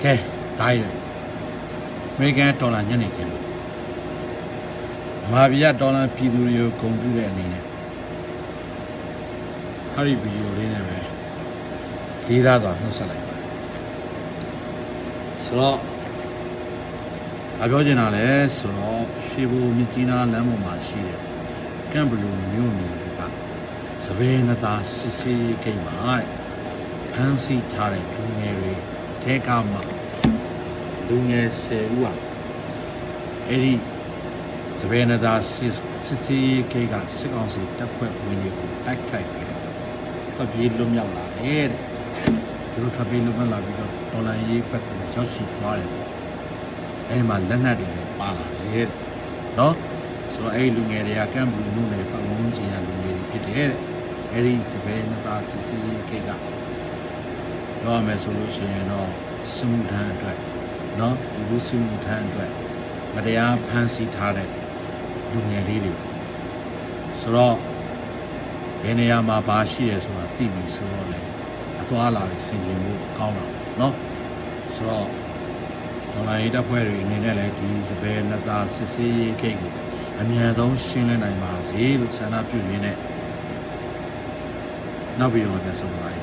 ခဲဒါရအမေရိကန်ဒေါ်လာညနေခင်းမာဘီယာဒေါ်လာပြည်သူတွေကိုဂုဏ်ပြုတဲ့အနေနဲ့ဟာဒီဗီဒီယိုလေးနဲ့ပဲလေးသားစွာနှုတ်ဆက်လိုက်ပါတယ်ဆိုတော့အပြောချင်တာလဲဆိုတော့ရှေဘူမြစ်ကြီးနားလမ်းပေါ်မှာရှိတဲ့ကမ်ဘလူးမြို့နယ်ကစပင်းနသားစစ်စီးဂိတ်မှာတဲ့ဖမ်းဆီးထားတဲ့လူငယ်တွေ ထဲကမှလူငယ်10ဦးဟာအဲ့ဒီစပင်းနသားစစ်စစ်စီးဂိတ်ကစစ်ကောင်စီတပ်ဖွဲ့ဝင်တွေကိုတိုက်ခိုက်ပြီးတော့ပြေးလွတ်မြောက်လာတယ်တဲ့သူတို့ထပ်ပြေးလွတ်မြောက်လာပြီးတော့ဒေါ်လာရေးဘက်ကိုရောက်ရှိသွားတယ်ပေါ့အဲ့မှာလက်နက်တွေလည်းပါလာတယ်တဲ့နော်ဆိုတော့အဲ့ဒီလူငယ်တွေကကမ်ဘလူးမြို့နယ်ပတ်ဝန်းကျင်ကလူငယ်တွေဖြစ်တယ်တဲ့အဲ့ဒီစပင်းနသားစစ်စီးဂိတ်က ပြောရမယ်ဆိုလို့ရှိရင်တော့စမှုထမ်းအတွက်เนาะဒီလူစမှုထမ်းအတွက်မတရားဖမ်းဆီးထားတဲ့လူငယ်လေးတွေဆိုတော့ဘယ်နေရာမှာဘာရှိရဲဆိုတာသိပြီဆိုတော့လေအသွားလာတွေဆင်ခြင်မှုကောင်းတာเนาะဆိုတော့ဒေါ်လာရေးတပ်ဖွဲ့တွေအနေနဲ့လည်းဒီစပယ်နတာစစ်စေးရေးကိတ်ကိုအမြန်ဆုံးရှင်းလင်းနိုင်ပါစေလို့ဆန္ဒပြုရင်းနဲ့နောက်ပြီးတော့ပြန်ဆုံးပါရစေ